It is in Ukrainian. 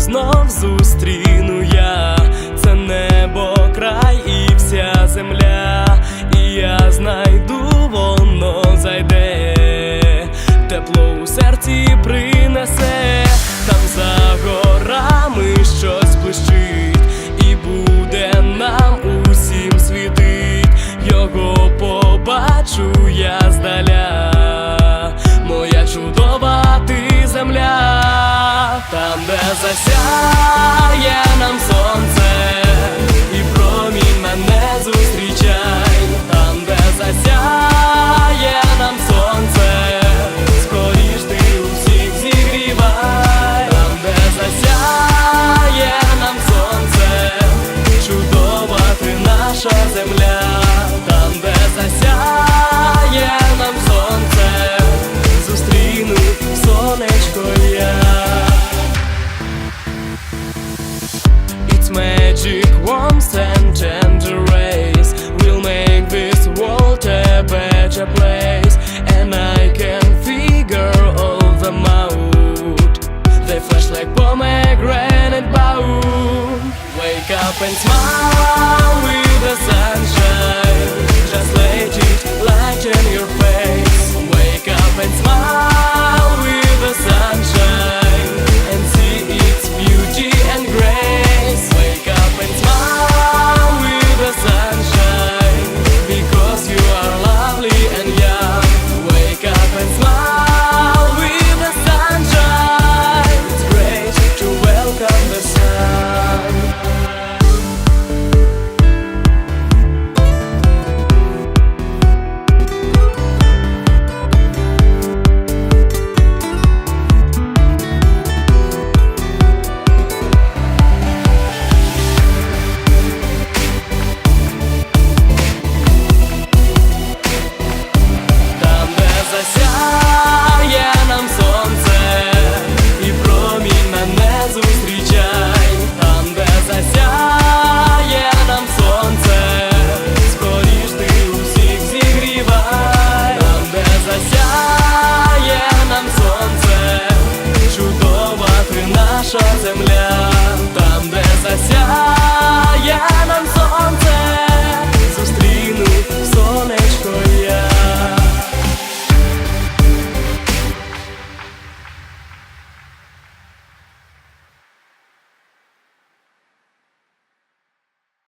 знов зустріну я, це небо, край і вся земля, і я знайду, воно зайде, тепло у серці принесе, там за горами щось блищить, і буде нам усім світить, його побачу я здаля, там, де засяє нам сонце, warmth and rays will make this world a better place. And I can figure all them out. They flash like pomegranate bow. Wake up and smile with the sunshine.